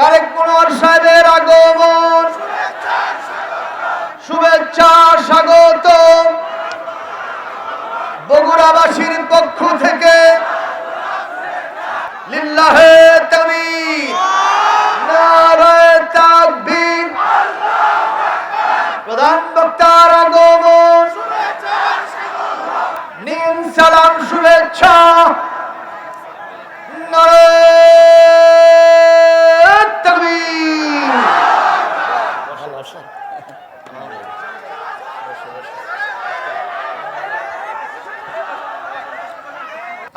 তারেক মনোয়ার সাহেবের আগমন। শুভেচ্ছা, স্বাগত। বগুড়াবাসীর পক্ষ থেকে লিল্লাহে তাকবীর নারায়ে তাকবীর। প্রধান বক্তার আগমন। নিন সালাম, শুভেচ্ছা। নারায়ে তাকবীর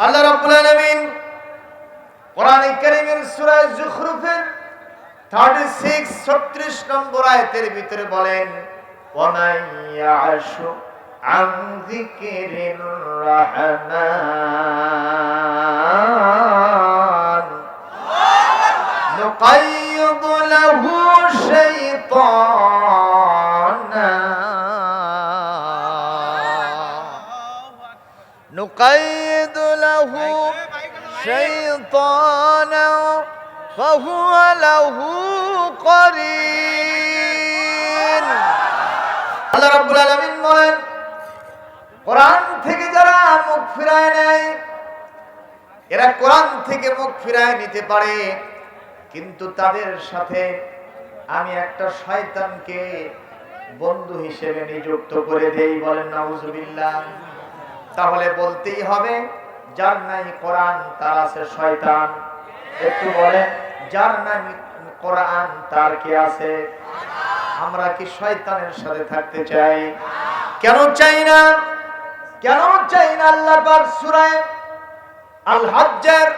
আল্লাহ রাব্বুল আলামিন কোরআনে কারীমের সূরা যুখরুফের 36 36 নম্বর আয়াতের ভিতরে বলেন ওয়ামান ইয়াশু আন যিকিরির রাহমান نقيض له شيطانا نقيد له شيطانا فهو له قرين আল্লাহ রাব্বুল আলামিন বলেন কোরআন থেকে যারা মুখ ফিরায় নেয় এরা কোরআন থেকে মুখ ফিরায় নিতে পারে কিন্তু তাদের সাথে আমি একটা শয়তানকে বন্ধু হিসেবে নিযুক্ত করে দেই বলেন নাউজুবিল্লাহ তাহলে বলতেই হবে যার নাই কোরআন তার আছে শয়তান একটু বলেন যার নাই কোরআন, তার কি আছে? আমরা কি শয়তানের সাথে থাকতে চাই? কেন চাই না? কেন চাই না আল্লাহ পাক সূরা আল হজ্জের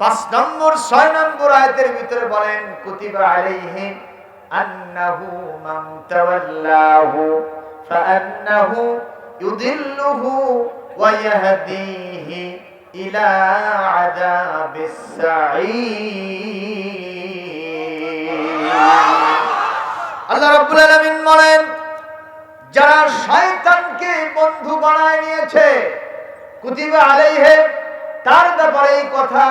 পাঁচ নম্বর, ছয় নম্বর আয়াতের ভিতরে বলেন, কুতিবা আলাইহি আন্নাহু মান তাওয়াল্লাহু ফাআন্নাহু ইউদিল্লুহু ওয়া ইয়াহদিহি আল্লাহ রাব্বুল আলামিন বলেন, যারা শয়তানকে বন্ধু বানায় নিয়েছে আলাইহে তার ব্যাপারে এই কথা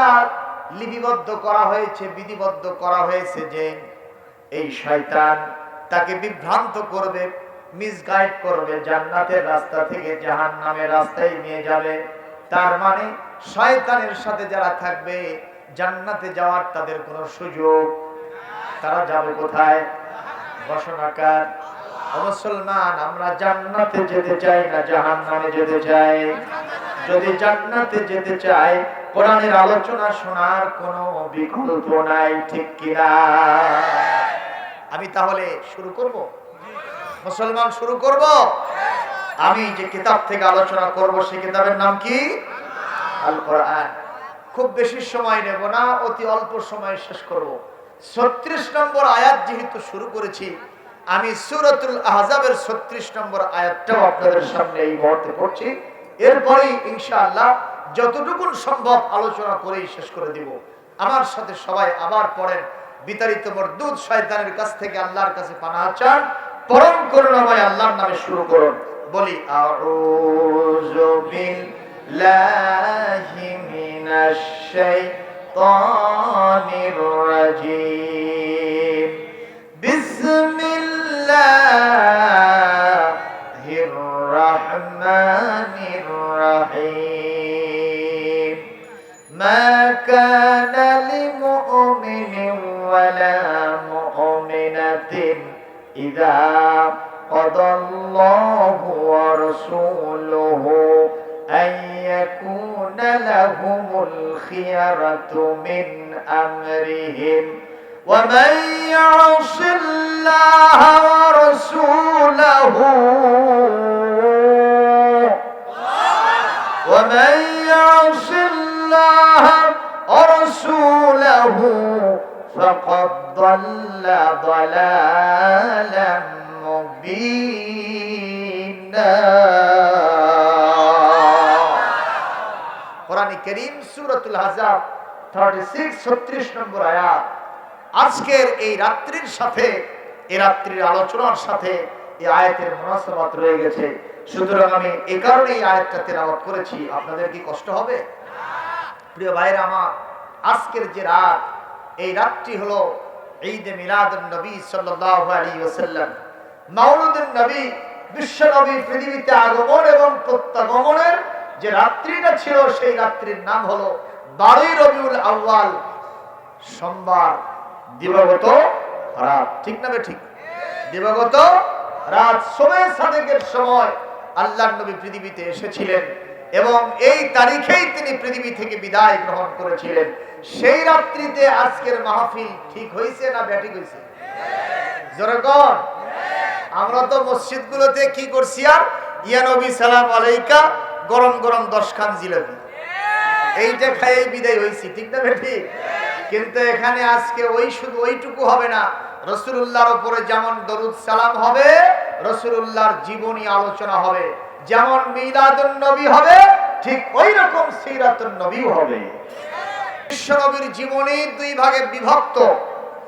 লিপিবদ্ধ করা হয়েছে, বিধিবদ্ধ করা হয়েছে যে এই শয়তান তাকে বিভ্রান্ত করবে, মিসগাইড করবে, জান্নাতের রাস্তা থেকে জাহান্নামের রাস্তায় নিয়ে যাবে। তার মানে শয়তানের সাথে যারা থাকবে, জান্নাতে যাওয়ার তাদের কোনো সুযোগ তারা যাবে কোথায়? বসনাকার। মুসলমান, আমরা জান্নাতে যেতে চাই না, জাহান্নামে যেতে চাই? যদি জান্নাতে যেতে চাই, কোরআনের আলোচনা শোনার কোনো বিকল্প নাই, ঠিক কিনা? আমি তাহলে শুরু করব? মুসলমান শুরু করব? আমি যে কিতাব থেকে আলোচনা করব সেই কিতাবের নাম কি? আল কোরআন খুব বেশি সময় নেব না, অতি অল্প সময় শেষ করব। ছত্রিশ নম্বর আয়াত যেহেতু শুরু করেছি, আমি সুরতুল আহজাবের ছত্রিশ নম্বর আয়াতটাও আপনাদের সামনে এই মুহূর্তে পড়ছি। এরপরেই ইনশাআল্লাহ যতটুকু সম্ভব আলোচনা করেই শেষ করে দিব। আমার সাথে সবাই আবার পড়েন। বিতাড়িত মরদুদ শয়তানের কাছ থেকে আল্লাহর কাছে পানা চান। পরম করুণাময় আল্লাহর নামে শুরু করুন। بولي أعوذ بالله من الشيطان الرجيم. بسم الله الرحمن الرحيم. ما كان لمؤمن ولا مؤمنة إذا قضى الله ورسوله أن يكون لهم الخيرة من أمرهم. ومن يعص الله ورسوله ومن يعص الله ورسوله فقد ضل ضلالا مبينا কোরআন করিম সূরাতুল আহজাব 36 36 নম্বর আয়াত আজকের এই রাত্রির সাথে এই রাত্রির আলোচনার সাথে এই আয়াতের মুনাসাবাত রয়ে গেছে সুতরাং আমি এই কারণে এই আয়াতটা তেলাওয়াত করেছি আপনাদের কি কষ্ট হবে প্রিয় ভাইরা আমার আজকের যে রাত এই রাতটি হলো ঈদে মিলাদুন নবী সাল্লাল্লাহু আলাইহি ওয়াসাল্লাম মাউলুদুন নবী, বিশ্ব নবী পৃথিবীতে আগমন এবং প্রত্যাগমনের যে রাত্রিটা ছিল, সেই রাত্রির নাম হলো বারোই রবিউল আউয়াল, সোমবার, দিবাগত রাত। ঠিক না ঠিক? দিবাগত রাত। সময় সাদেকের সময় আল্লাহ নবী পৃথিবীতে এসেছিলেন এবং এই তারিখেই তিনি পৃথিবী থেকে বিদায় গ্রহণ করেছিলেন। সেই রাত্রিতে আজকের মাহফিল ঠিক হয়েছে না ব্যাটিক হয়েছে জোরে আমরা তো মসজিদগুলোতে কি করছি আর? ইয়া নবী, সালাম আলাইকা, গরম গরম দশ খান জিলাপি। এইটা খাইয়ে বিদায় হয়েছি, ঠিক না বেঠি কিন্তু এখানে আজকে ওই শুধু ওইটুকু হবে না। রসুল্লাহর উপরে যেমন দরুদ সালাম হবে রসুল্লাহর জীবনী আলোচনা হবে। যেমন মিলাদুন নবী হবে, ঠিক ওই রকম সিরাতুন নবীও হবে। বিশ্বনবীর জীবনী দুই ভাগে বিভক্ত।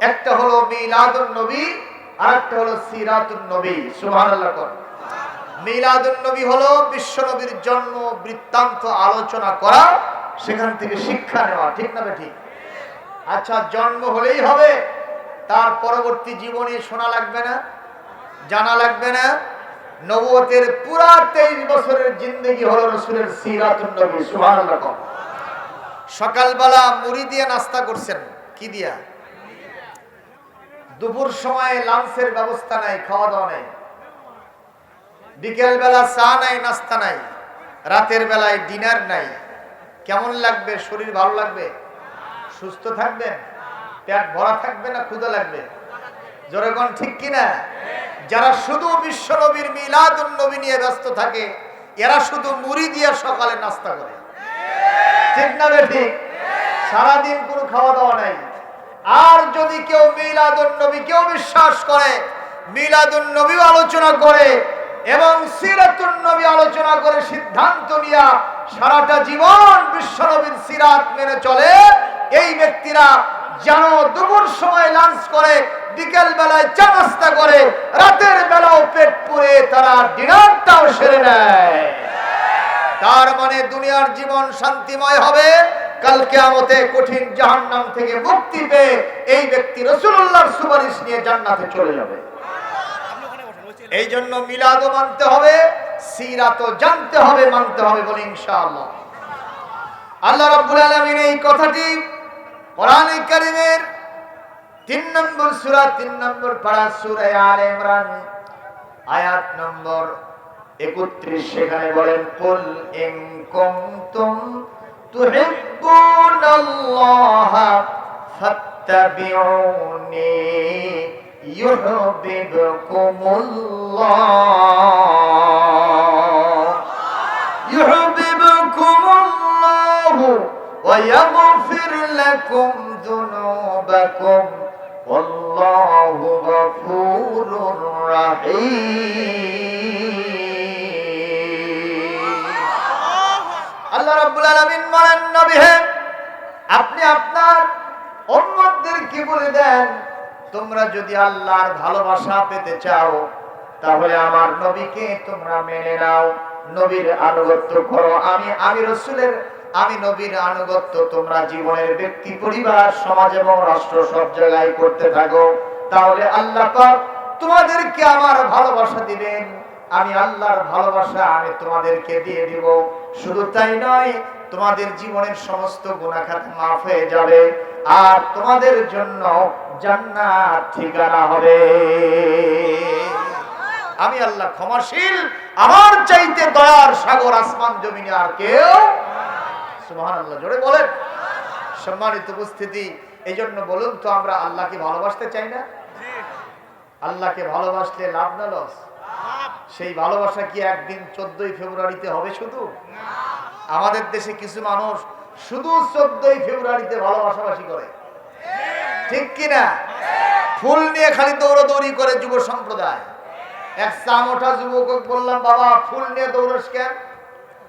একটা হলো মিলাদুন নবী আর একটা হলো সিরাতুন নবী, সুবহানাল্লাহ কর। মিলাদুন নবী হলো বিশ্বনবীর জন্ম, বৃত্তান্ত আলোচনা করা, সেখান থেকে শিক্ষা নেওয়া, ঠিক না ঠিক? আচ্ছা জন্ম হলেই হবে, তার পরবর্তী জীবনী শোনা লাগবে না, জানা লাগবে না নবতের পুরা তেইশ বছরের জিন্দগি হলো রসুলের সিরাতুন নবী, সুবহানাল্লাহ সকালবেলা মুড়ি দিয়ে নাস্তা করছেন, কি দিয়া? দুপুর সময় লাঞ্চের ব্যবস্থা নাই খাওয়া দাওয়া নাই। বিকেল বেলা চা নাই, নাস্তা নাই। রাতের বেলায় ডিনার নাই। কেমন লাগবে? শরীর ভালো লাগবে? সুস্থ থাকবেন পেট ভরা থাকবে না ক্ষুদা লাগবে? জোরেগণ ঠিক কিনা যারা শুধু বিশ্ব নবীর মিলাদুন নবী নিয়ে ব্যস্ত থাকে, এরা শুধু মুড়ি দিয়ে সকালে নাস্তা করে। ঠিক না বে ঠিক? সারাদিন কোনো খাওয়া দাওয়া নাই। আর যদি কেউ মিলাদুন নবী কেউ বিশ্বাস করে মিলাদুন নবী আলোচনা করে এবং সিরাতুন নবী আলোচনা করে সিদ্ধান্ত নিয়া সারাটা জীবন বিশ্ব নবীর সিরাত মেনে চলে, এই ব্যক্তিরা যেন দুপুর সময় লাঞ্চ করে, বিকেল বেলায় চা নাস্তা করে, রাতের বেলাও পেট পুরে তারা ডিনারটাও সেরে নেয়। তার মানে দুনিয়ার জীবন শান্তিময় হবে কালকে আমতে কঠিন জাহান্নাম থেকে মুক্তি পেয়ে এই ব্যক্তি রসুল্লাহর সুপারিশ নিয়ে জান্নাতে চলে যাবে। এই জন্য মিলাদও মানতে হবে, সিরাতও জানতে হবে, মানতে হবে বলে ইনশাআল্লাহ। আল্লাহ রাব্বুল আলামিন এই কথাটি কোরআনে কারীমের তিন নম্বর সূরা, তিন নম্বর পারা সূরা আলে ইমরান, আয়াত নম্বর একত্রিশ, সেখানে বলেন, কুল ইন কুনতুম تحبون الله فاتبعوني يحببكم الله يحببكم الله ويغفر لكم ذنوبكم والله غفور رحيم আপনি আপনার উম্মতদেরকে বলে দেন, তোমরা যদি আল্লাহর ভালোবাসা পেতে চাও, তাহলে আমার নবীকে তোমরা মেনে নাও। নবীর আনুগত্য করো। আমি আমি রসুলের, আমি নবীর আনুগত্য তোমরা জীবনের ব্যক্তি, পরিবার, সমাজ এবং রাষ্ট্র সব জায়গায় করতে থাকো। তাহলে আল্লাহ তোমাদেরকে আমার ভালোবাসা দিবেন। আমি আল্লাহর ভালোবাসা আমি তোমাদেরকে দিয়ে দিব। শুধু তাই নয় তোমাদের জীবনের সমস্ত গুণাখাত মাফ হয়ে যাবে আর তোমাদের জন্য জান্নাত ঠিকানা হবে। আমি আল্লাহ ক্ষমাশীল আমার চাইতে দয়ার সাগর আসমান জমিনে আর কেউ সুবহানাল্লাহ জোরে বলেন। সম্মানিত উপস্থিতি এই জন্য বলুন তো আমরা আল্লাহকে ভালোবাসতে চাই না? আল্লাহকে ভালোবাসলে লাভ না লস? সেই ভালোবাসা কি একদিন চোদ্দই ফেব্রুয়ারিতে হবে শুধু? আমাদের দেশে কিছু মানুষ শুধু চোদ্দই ফেব্রুয়ারিতে ভালোবাসাবাসি করে। ঠিক কিনা ফুল নিয়ে খালি দৌড়াদৌড়ি করে যুব সম্প্রদায়। এক চামোটা যুবক বললাম, বাবা, ফুল নিয়ে দৌড়স কেন?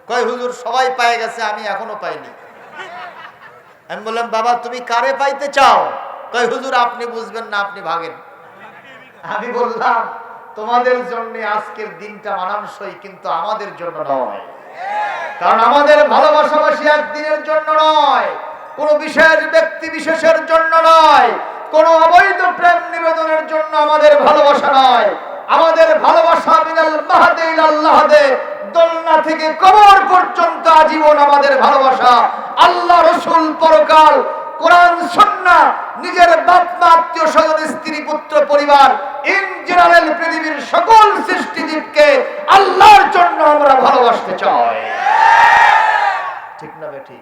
কয়, হুজুর, সবাই পায়ে গেছে, আমি এখনও পাইনি। আমি বললাম, বাবা, তুমি কারে পাইতে চাও? কয়, হুজুর, আপনি বুঝবেন না, আপনি ভাগেন। আমি বললাম তোমাদের জন্য আজকের দিনটা মানানসই কিন্তু আমাদের জন্য নয়। কারণ আমাদের ভালোবাসাবাসী একদিনের জন্য নয় কোন বিশেষ ব্যক্তি বিশেষের জন্য নয় কোন অবৈধ প্রেম নিবেদনের জন্য আমাদের ভালোবাসা নয়। আমাদের ভালোবাসা মিনাল মাহাদে ইলাল্লাহদে দোলনা থেকে কবর পর্যন্ত আজীবন আমাদের ভালোবাসা। আল্লাহ রসুল পরকাল কোরআন সন্না নিজের বাপ মা, আত্মীয় স্বজন, স্ত্রী, পুত্র, পরিবার ইন জেনারেল পৃথিবীর সকল সৃষ্টিজীবকে আল্লাহর জন্য আমরা ভালোবাসতে চাই। ঠিক না বেটি?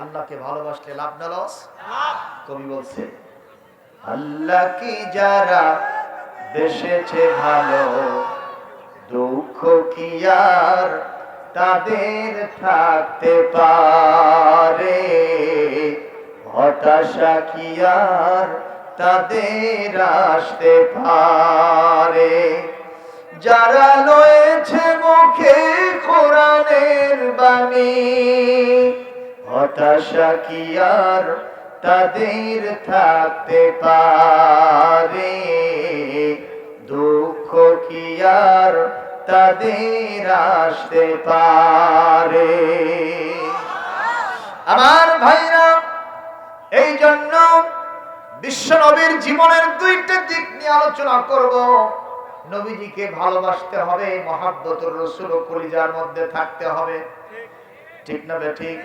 আল্লাহকে ভালোবাসলে লাভ না লস কবি বলছে, আল্লাহ কি যারা দেশেছে ভালো, দুঃখ কি আর তাদের থাকতে পারে। হতাশা কি আর তাদের আসতে পারে? যারা লয়েছে মুখে কোরআনের বাণী, হতাশা কি আর তাদের থাকতে পারে? দুঃখ কি আর তাদের আসতে পারে। আমার ভাইরা, এই জন্য বিশ্ব নবীর জীবনের দুইটা দিক নিয়ে আলোচনা করব। নবীজিকে ভালোবাসতে হবে, মহাব্বতুর রসুল ও কলিজার মধ্যে থাকতে হবে। ঠিক না ঠিক?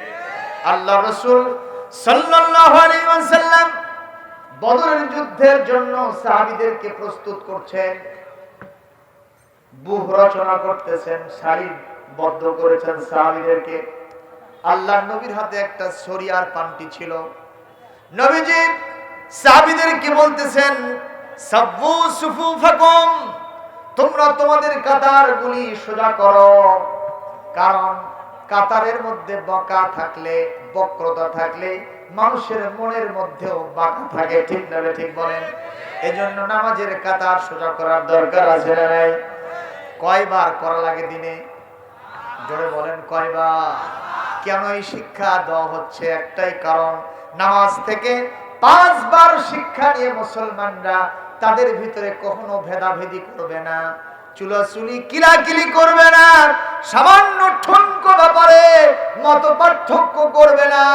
আল্লাহ রসুল ওয়াসাল্লাম বদরের যুদ্ধের জন্য সাহাবীদেরকে প্রস্তুত করছেন। বুহ রচনা করতেছেন বদ্ধ করেছেন সাহাবীদেরকে। আল্লাহ নবীর হাতে একটা সরিয়ার ছিল। নবীজি বলতেছেন তোমরা তোমাদের কাতারগুলি সোজা করো। কারণ কাতারের মধ্যে বকা থাকলে, বক্রতা থাকলে মানুষের মনের মধ্যেও বাঁকা থাকে। ঠিক না ঠিক বলেন? এজন্য নামাজের কাতার সোজা করার দরকার আছে না নাই? কয়বার করা লাগে দিনে? জোরে বলেন, কয়বার? কেন এই শিক্ষা দেওয়া হচ্ছে? একটাই কারণ, নামাজ থেকে পাঁচবার শিক্ষা নিয়ে মুসলমানরা তাদের ভিতরে কখনো ভেদাভেদি করবে না। চুলাচুলি কিলাকিলি করবে না। সামান্য ঠুনক ব্যাপারে মত পার্থক্য করবে না।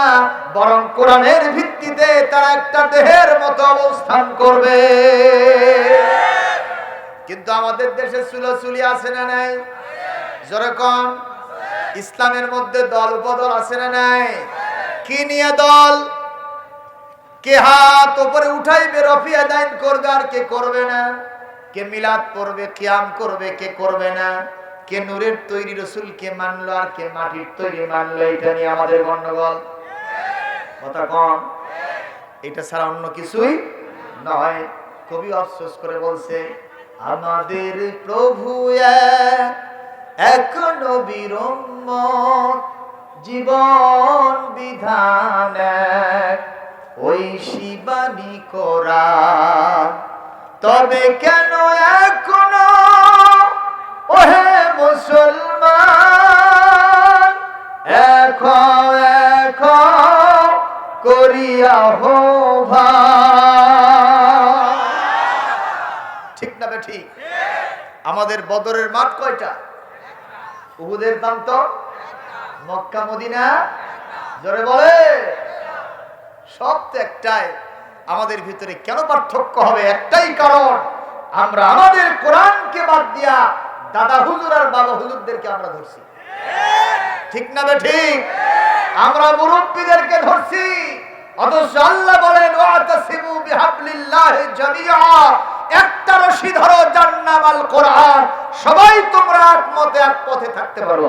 বরং কোরআনের ভিত্তিতে তারা একটা দেহের মতো অবস্থান করবে। কিন্তু আমাদের দেশে চুলাচুলি আছে না নাই? যেরকম ইসলামের মধ্যে দল বদল আছে না নাই? কি নিয়ে দল? কে হাত উপরে উঠাইবে রফিয়া দাইন করবে আর কে করবে না? কে মিলাদ করবে কে আম করবে, কে করবে না? কে নূরের তৈরি রসুল কে মানলো আর কে মাটির তৈরি মানলো, এটা নিয়ে আমাদের গন্ডগোল কথা কম? এটা ছাড়া অন্য কিছুই নয়। কবি আফসোস করে বলছে আমাদের প্রভু নবীর উম্মত, জীবন বিধান ওই শিবানী করা তবে কেন এখনও ওহে মুসলমান? এখন এখন করিয়া হো ভাই। আমাদের বদরের মাঠ কয়টা? উহুদের দাম তো মক্কা, মদিনা। জোরে বলে। সব তো একটাই। আমাদের ভিতরে কেন পার্থক্য হবে? একটাই কারণ, আমরা আমাদের কোরআনকে বাদ দিয়া দাদা হুজুর আর বাবা হুজুরদেরকে আমরা ধরছি। ঠিক না বে ঠিক? আমরা মুরব্বীদেরকে ধরছি। অথচ আল্লাহ বলেন ওয়াতাসিমু বিহাবলিল্লাহি জামিআ। একটা রশি ধরো জান্নামাল কোরআন। সবাই তোমরা একমতে এক পথে থাকতে পারো।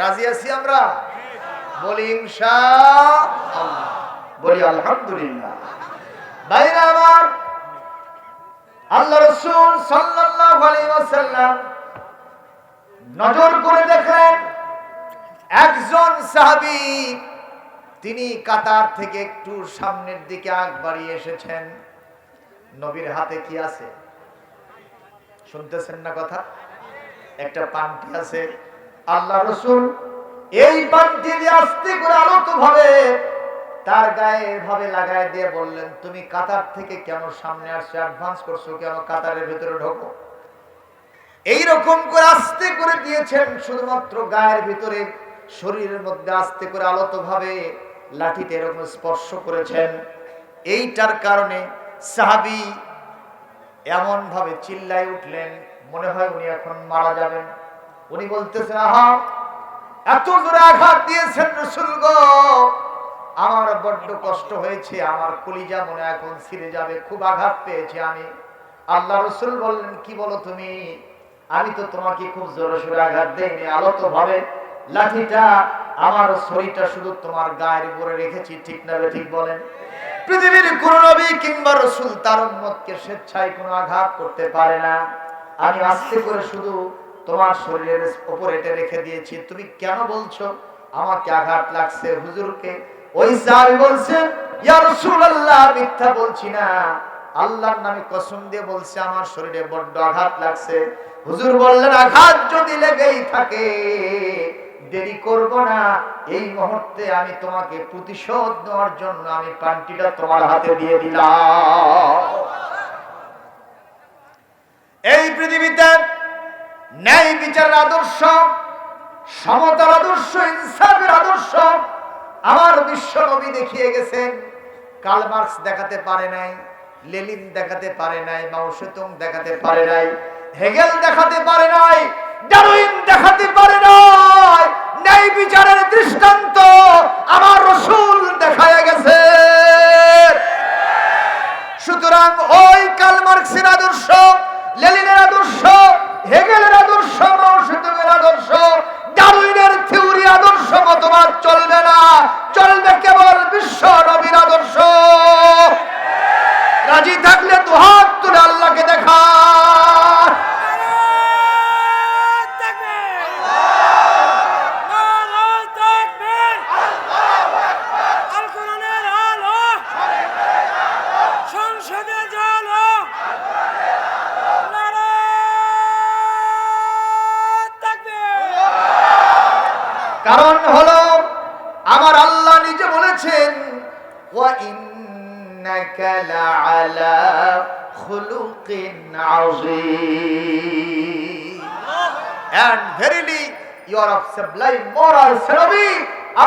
রাজি আছি আমরা? বলি বলি আলহামদুলিল্লাহ। আমার, আল্লাহ রাসূল নজর করে দেখলেন, একজন সাহাবী, তিনি কাতার থেকে একটু সামনের দিকে আগ বাড়িয়ে এসেছেন। নবীর হাতে কি আছে? শুনতেছেন না কথা? একটা পান্টি আছে, আল্লাহ রসুল এই পান্টি দিয়ে আস্তে করে আলোত ভাবে তার গায়ে ভাবে লাগায় দিয়ে বললেন, তুমি কাতার থেকে কেন সামনে আসছো? অ্যাডভান্স করছ কেন? কাতারের ভিতরে ঢোকো। এই রকম করে আস্তে করে দিয়েছেন, শুধুমাত্র গায়ের ভিতরে, শরীরের মধ্যে আস্তে করে আলত ভাবে লাঠিতে এরকম স্পর্শ করেছেন। এইটার কারণে সাহাবি এমন ভাবে চিল্লায় উঠলেন, মনে হয় উনি এখন মারা যাবেন। উনি বলতেছেন, আহা, এত জোরে আঘাত দিয়েছেন রসুল আমার বড্ড কষ্ট হয়েছে, আমার কলিজা মনে এখন ছিঁড়ে যাবে, খুব আঘাত পেয়েছি আমি। আল্লাহ রসুল বললেন, কি বলো তুমি? আমি তো তোমাকে খুব জোরে সোরে আঘাত দেইনি, আলত ভাবে। লাঠিটা, আমার শরীরটা শুধু তোমার গায়ের উপরে রেখেছি, ঠিক না ঠিক বলেন? পৃথিবীর কোন নবী কিংবা রসুল তার উম্মতকে স্বেচ্ছায় কোনো আঘাত করতে পারে না। আমি আস্তে করে শুধু তোমার শরীরের উপরে এটা রেখে দিয়েছি। তুমি কেন বলছো আমাকে আঘাত লাগছে হুজুরকে? ওই মিথ্যা বলছি না। আল্লাহর নামে কসম দিয়ে বলছে, আমার শরীরে বড্ড আঘাত লাগছে। হুজুর বললেন, আঘাত যদি লেগেই থাকে দেরি করব না। এই মুহূর্তে আমি তোমাকে প্রতিশোধ নেওয়ার জন্য আমি পান্টিটা তোমার হাতে দিয়ে দিলাম। এই পৃথিবীতে ন্যায় বিচারের আদর্শ, সমতার আদর্শ, ইনসাফের আদর্শ আমার বিশ্ব নবী দেখিয়ে গেছেন। কার্ল মার্কস দেখাতে পারে নাই, লেলিন দেখাতে পারে নাই মাউসেতুং দেখাতে পারে নাই, হেগেল দেখাতে পারে নাই, ডারউইন দেখাতে পারে নাই। ন্যায় বিচারের দৃষ্টান্ত আমার রসুল দেখায় গেছে। সুতরাং ওই কার্ল মার্কসের আদর্শ লেলিনের আদর্শ, হেগেলের আদর্শ মাওসেতুংয়ের আদর্শ, ডারউইনের থিওরি আদর্শ চলবে না। চলবে কেবল বিশ্ব নবীর আদর্শ। রাজি থাকলে তো হাত তুলে আল্লাহকে দেখা কারণ হলো, আমার আল্লাহ নিজে বলেছেন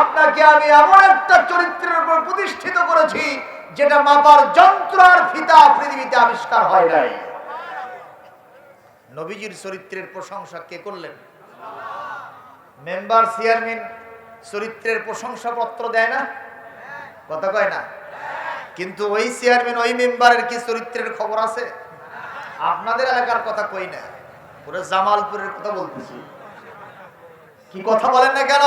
আপনাকে আমি এমন একটা চরিত্রের উপর প্রতিষ্ঠিত করেছি, যেটা মাপার যন্ত্র আর ফিতা পৃথিবীতে আবিষ্কার হয় নাই। নবীজির চরিত্রের প্রশংসা কে করলেন? মেম্বার, চেয়ারম্যান চরিত্রের প্রশংসাপত্র দেয় না? কথা কয় না? কিন্তু ওই চেয়ারম্যান, ওই মেম্বারের কি চরিত্রের খবর আছে? আপনাদের এলাকার কথা কই না? পুরো জামালপুরের কথা বলতেছি। কি কথা বলেন না কেন?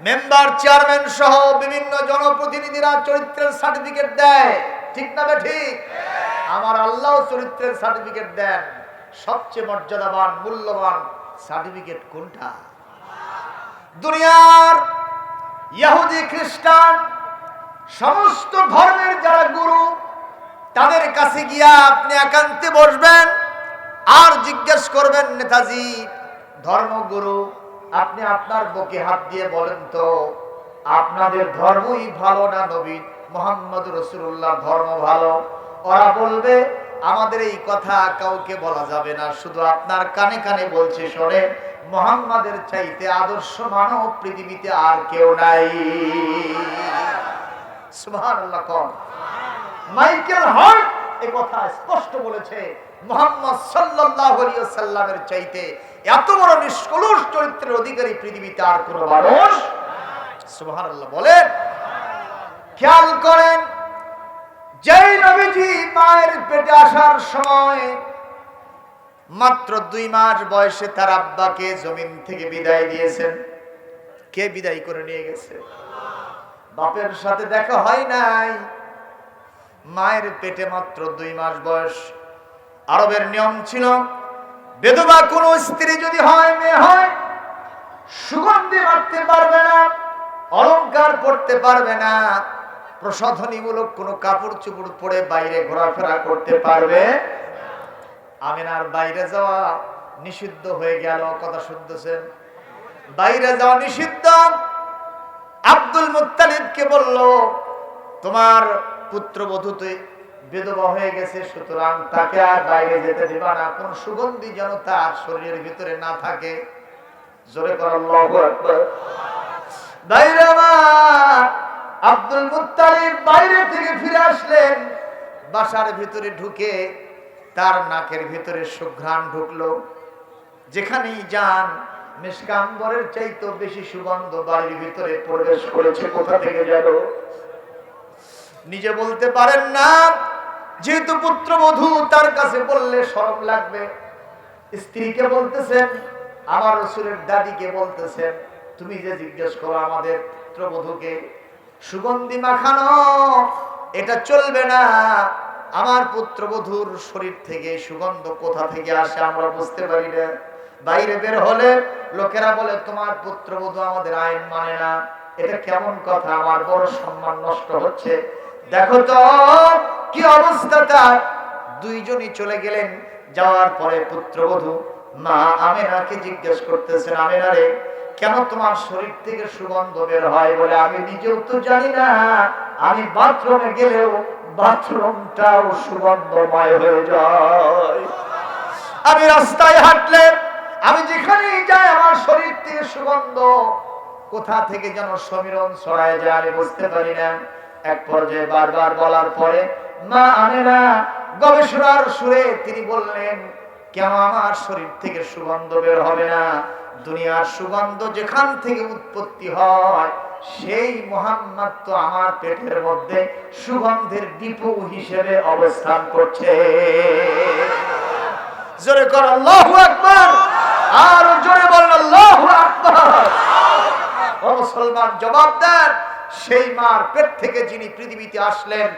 মেম্বার, চেয়ারম্যান সহ বিভিন্ন জনপ্রতিনিধিরা চরিত্রের সার্টিফিকেট দেয়। ঠিক না ঠিক? আমার আল্লাহ চরিত্রের সার্টিফিকেট দেন। সবচেয়ে মর্যাদাবান, মূল্যবান সার্টিফিকেট কোনটা? দুনিয়ার ইহুদি, খ্রিস্টান, সমস্ত ধর্মের যারা গুরু, তাদের কাছে গিয়া আপনি একান্তে বসবেন আর জিজ্ঞেস করবেন, নেতাজি, ধর্মগুরু, আপনি আপনার বুকে হাত দিয়ে বলেন তো, আপনাদের ধর্মই ভালো না নবী? মোহাম্মদ রসুল্লাহ ধর্ম ভালো। ওরা বলবে আমাদের এই কথা কাউকে বলা যাবে না, শুধু আপনার কানে কানে বলছে, শোনে, মোহাম্মদের চাইতে আদর্শ মানব পৃথিবীতে আর কেউ নাই। মাইকেল স্পষ্ট বলেছে, মোহাম্মদ ওয়াসাল্লামের চাইতে এত বড় নিষ্কলুষ চরিত্রের অধিকারী পৃথিবীতে আর মানুষ বলেন। খেয়াল করেন যেই নবীজি মায়ের পেটে আসার সময় মাত্র দুই মাস বয়সে তার আব্বাকে জমিন থেকে বিদায় দিয়েছেন। কে বিদায় করে নিয়ে গেছে? বাপের সাথে দেখা হয় নাই। মায়ের পেটে মাত্র দুই মাস বয়স। আরবের নিয়ম ছিল, বেদবা কোনো স্ত্রী যদি হয়, মেয়ে হয়, সুগন্ধি মারতে পারবে না অলংকার পড়তে পারবে না। প্রসাধনীমূলক কোনো কাপড় চুপড় পরে বাইরে ঘোরাফেরা করতে পারবে? আমিনার বাইরে যাওয়া নিষিদ্ধ হয়ে গেল, কথা শুনতেছেন? বাইরে যাওয়া নিষিদ্ধ? আব্দুল মুত্তালিবকে বলল, তোমার পুত্রবধূ তুই বিধবা হয়ে গেছে, সুতরাং তাকে আর বাইরে যেতে দিবা না। কোন সুগন্ধি যেন তার শরীরের ভিতরে না থাকে? জোরে কর আল্লাহু আকবার। বাইরে আমার আব্দুল মুত্তালিব বাইরে থেকে ফিরে আসলেন। বাসার ভিতরে ঢুকে তার নাকের ভিতরে সুঘ্রাণ ঢুকলো। যেখানেই যান মিসকাম্বরের চাইতো বেশি সুগন্ধ বাড়ির ভিতরে প্রবেশ করেছে, কোথা থেকে যেন। নিজে বলতে পারেন না, যেহেতু পুত্রবধূ তার কাছে বললে সরব লাগবে। স্ত্রীকে বলতেছেন, আমার রসুলের দাদিকে বলতেছেন, তুমি যে জিজ্ঞেস করো আমাদের পুত্রবধূকে সুগন্ধি মাখানো, এটা চলবে না। আমার পুত্রবধূর শরীর থেকে সুগন্ধ কোথা থেকে আসে আমরা বুঝতে পারি না। বাইরে বের হলে লোকেরা বলে, তোমার পুত্রবধূ আমাদের আইন মানে না। এটা কেমন কথা? আমার বড় সম্মান নষ্ট হচ্ছে। দেখো তো, কি অবস্থা তার। দুইজনই চলে গেলেন, যাওয়ার পরে পুত্রবধূ মা আমেনাকে জিজ্ঞেস করতেছেন, আমেনা রে কেন তোমার শরীর থেকে সুগন্ধ বের হয় বলে আমি নিজেও তো জানি না। আমি বাথরুমে গেলেও বাথরুমটাও সুগন্ধময় হয়ে যায়। আমি রাস্তায় হাঁটলে, আমি যেখানেই যাই আমার শরীর থেকে সুগন্ধ কোথা থেকে যেন সমীরণ ছড়ায় যায় আমি বুঝতে পারি না। এক পর্যায়ে বারবার বলার পরে মা আনে না গবেষণার সুরে তিনি বললেন কেন আমার শরীর থেকে সুগন্ধ বের হবে না? দুনিয়ার সুগন্ধ যেখান থেকে উৎপত্তি হয়, সেই মোহাম্মদ তো আমার পেটের মধ্যে সুগন্ধের ডিপু হিসেবে অবস্থান করছে। জোরে কর আল্লাহু আকবার। আর জোরে বলেন আল্লাহু আকবার। ও মুসলমান, জবাব দেন। সেই মার পেট থেকে যিনি পৃথিবীতে আসলেন,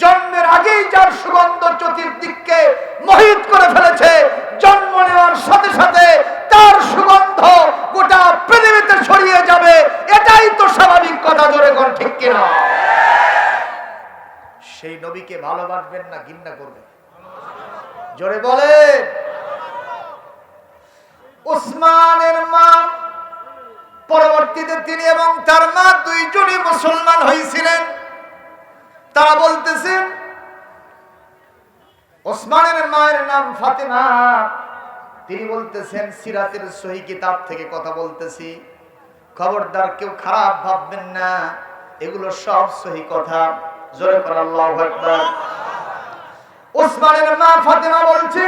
জন্মের আগেই যার সুগন্ধ চতুর্দিককে মোহিত করে ফেলেছে, জন্ম নেওয়ার সাথে সাথে তার সুগন্ধ গোটা পৃথিবীতে ছড়িয়ে যাবে। এটাই তো স্বাভাবিক কথা, জোরে কোন ঠিক কিনা? সেই নবীকে ভালোবাসবেন না, ঘৃণা করবেন। জোরে বলেন, উসমানের মা পরবর্তীতে তিনি এবং তার মা দুইজনই মুসলমান হয়েছিলেন তারা বলতেছেন ওসমানের মায়ের নাম ফাতেমা। তিনি বলতেছেন, সিরাতের সহি কিতাব থেকে কথা বলতেছি। খবরদার কেউ খারাপ ভাববেন না, এগুলো সব সহি কথা। জোরে ওসমানের মা ফাতেমা বলছে,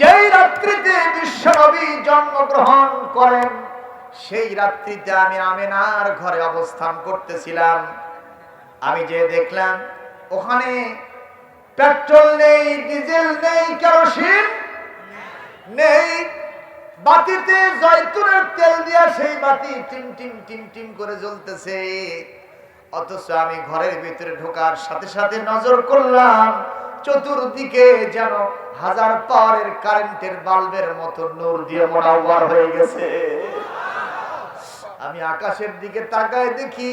যেই রাত্রিতে বিশ্বনবী জন্মগ্রহণ করেন সেই রাত্রিতে আমি আমেনার ঘরে অবস্থান করতেছিলাম। আমি যে দেখলাম, ওখানে পেট্রোল নেই, ডিজেল নেই, কেরোসিন নেই, বাতিতে জয়তুনের তেল দিয়া সেই বাতি টিম টিম টিম টিম করে জ্বলতেছে। অথচ আমি ঘরের ভিতরে ঢোকার সাথে সাথে নজর করলাম, চতুর্দিকে যেন হাজার পাওয়ারের কারেন্টের বাল্বের মতো নূর দিয়ে মোড়াওয়ার হয়ে গেছে। আমি আকাশের দিকে তাকায় দেখি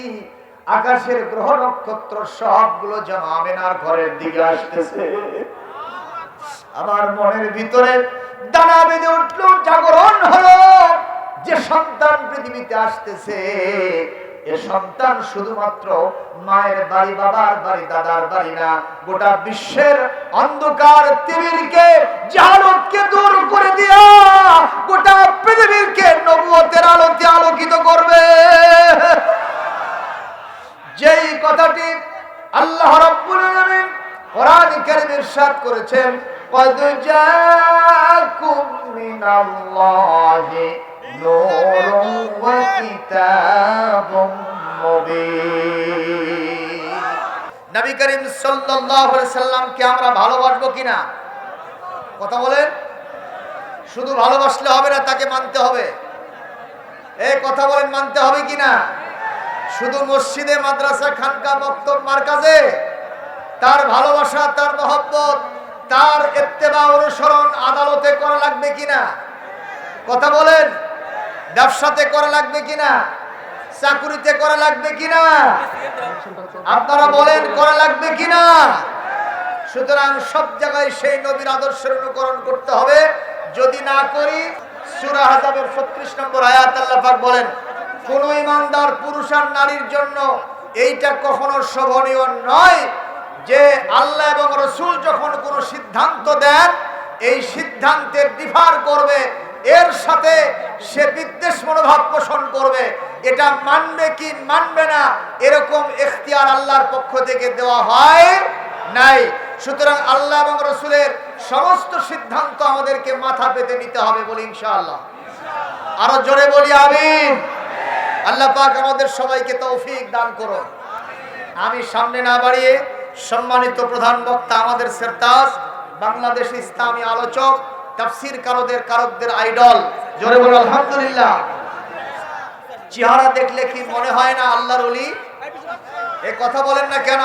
আকাশের গ্রহ নক্ষত্র সবগুলো যেন আমেনার ঘরের দিকে আসতেছে। আমার মনের ভিতরে দানা বেঁধে উঠল, জাগরণ হলো। যে সন্তান পৃথিবীতে আসতেছে, এ সন্তান শুধুমাত্র মায়ের বাড়ি, বাবার বাড়ি, দাদার বাড়ি না, গোটা বিশ্বের অন্ধকার তিমিরকে জাহালতকে দূর করে দিয়া গোটা পৃথিবীকে নবুয়তের আলোতে আলোকিত করবে যেই কথাটি আল্লাহ রাব্বুল আলামিন কোরআন কারীমে ইরশাদ করেছেন قد جاءكم من الله نور وكتاب مبين নবী করিম সাল্লাল্লাহু আলাইহি সাল্লামকে আমরা ভালোবাসবো কিনা কথা বলেন শুধু ভালোবাসলে হবে না, তাকে মানতে হবে। এই কথা বলেন, মানতে হবে কিনা? শুধু মসজিদে, মাদ্রাসা, খানকা মক্তব মার্কাজে তার ভালোবাসা, তার মহব্বত, তার ইত্তেবা, অনুসরণ আদালতে করা লাগবে কিনা? কথা বলেন, ব্যবসাতে করা লাগবে কিনা? চাকুরিতে করা লাগবে কিনা? আপনারা বলেন, করা লাগবে কিনা? সুতরাং সব জায়গায় সেই নবীর আদর্শের অনুকরণ করতে হবে। যদি না করি, সূরা হাজাবের 36 নম্বর আয়াত আল্লাহ বলেন, কোন ইমানদার পুরুষ আর নারীর জন্য এইটা কখনো শোভনীয় নয় যে আল্লাহ এবং রসুল যখন কোনো সিদ্ধান্ত দেন, এই সিদ্ধান্তের ডিফার করবে, এর সাথে সে বিদ্বেষ মনোভাব পোষণ করবে, এটা মানবে কি মানবে না, এরকম এখতিয়ার আল্লাহর পক্ষ থেকে দেওয়া হয় নাই। সুতরাং আল্লাহ এবং রসুলের সমস্ত সিদ্ধান্ত আমাদেরকে মাথা পেতে নিতে হবে বলি ইনশাআল্লাহ। আরও জোরে বলি আমিন। আল্লাহ পাক আমাদের সবাইকে তৌফিক দান করো আমি সামনে না বাড়িয়ে সম্মানিত প্রধান বক্তা আমাদের সেরতাজ, বাংলাদেশ ইসলামী আলোচক, তাফসির কারদের, কারকদের আইডল। জোরে বলে আলহামদুলিল্লাহ। চেহারা দেখলে কি মনে হয় না আল্লাহর অলি এ কথা বলেন না কেন?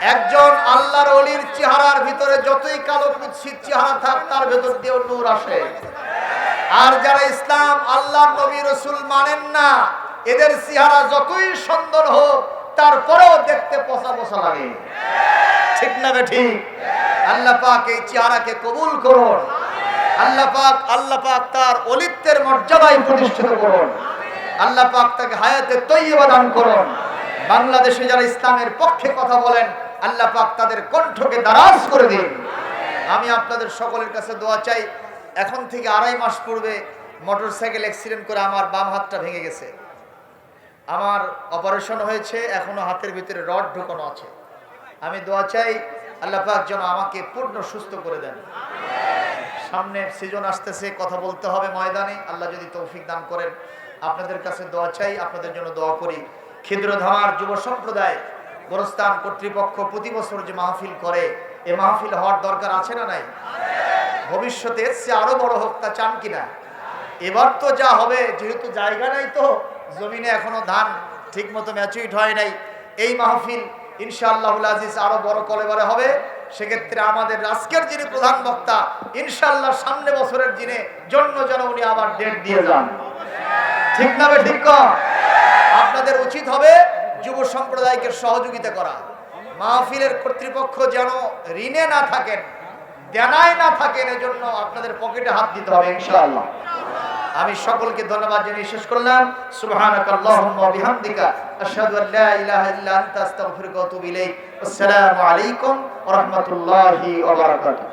একজন আল্লাহর অলির চেহারার ভিতরে যতই কালো কুৎসিত চেহারা থাক, তার ভেতর দিয়ে নূর আসে। আর যারা ইসলাম আল্লাহ, নবী, রসুল মানেন না, এদের চেহারা যতই সুন্দর হোক, তারপরেও দেখতে পচা পচা লাগে। ঠিক না বে ঠিক? আল্লাহ পাক এই চেহারাকে কবুল করুন। আল্লাহ পাক আল্লাহ পাক তার অলিত্বের মর্যাদায় প্রতিষ্ঠিত করুন। আল্লাহ পাক তাকে হায়াতে তৈবা দান করুন। বাংলাদেশে যারা ইসলামের পক্ষে কথা বলেন আল্লাহ পাক তাদের কণ্ঠকে দারাজ করে দিন। আমি আপনাদের সকলের কাছে দোয়া চাই, এখন থেকে আড়াই মাস পূর্বে মোটর সাইকেল অ্যাক্সিডেন্ট করে আমার বাম হাতটা ভেঙে গেছে। আমার অপারেশন হয়েছে, এখনও হাতের ভিতরে রড ঢুকানো আছে। আমি দোয়া চাই, আল্লাহ পাক যেন আমাকে পূর্ণ সুস্থ করে দেন। সামনে সিজন আসতেছে, কথা বলতে হবে ময়দানে। আল্লাহ যদি তৌফিক দান করেন। আপনাদের কাছে দোয়া চাই, আপনাদের জন্য দোয়া করি। ক্ষুদ্র ধামার যুব সম্প্রদায় গোরস্থান কর্তৃপক্ষ প্রতি বছর যে মাহফিল করে, এ মাহফিল হওয়ার দরকার আছে না নাই? ভবিষ্যতে চেয়ে আরও বড় হোক তা চান কিনা এবার তো যা হবে, যেহেতু জায়গা নাই তো, জমিনে এখনও ধান ঠিক মতো ম্যাচুইট হয় নাই, এই মাহফিল ইনশাআল্লাহ আজিজ আরও বড় কলেবারে হবে। সেক্ষেত্রে আমাদের আজকের যিনি প্রধান বক্তা, ইনশাআল্লাহ সামনে বছরের দিনে জন্য যেন উনি আবার ডেট দিয়ে যান। ঠিক না ঠিক? আপনাদের উচিত হবে যুব সম্প্রদায়কে সহযোগিতা করা। মাহফিলের কর্তৃপক্ষ যেন ঋণে না থাকেন, দেনায় না থাকেন, এজন্য আপনাদের পকেটে হাত দিতে হবে ইনশাআল্লাহ। আমি সকলকে ধন্যবাদ জানিয়ে শেষ করলাম। সুবহানাকাল্লাহুম্মা বিহামদিকা, আশহাদু আল লা ইলাহা ইল্লা আনতা, আস্তাগফিরুকা ওয়া আতুবু ইলাইক। আসসালামু আলাইকুম ওয়া রাহমাতুল্লাহি ওয়া বারাকাতুহু।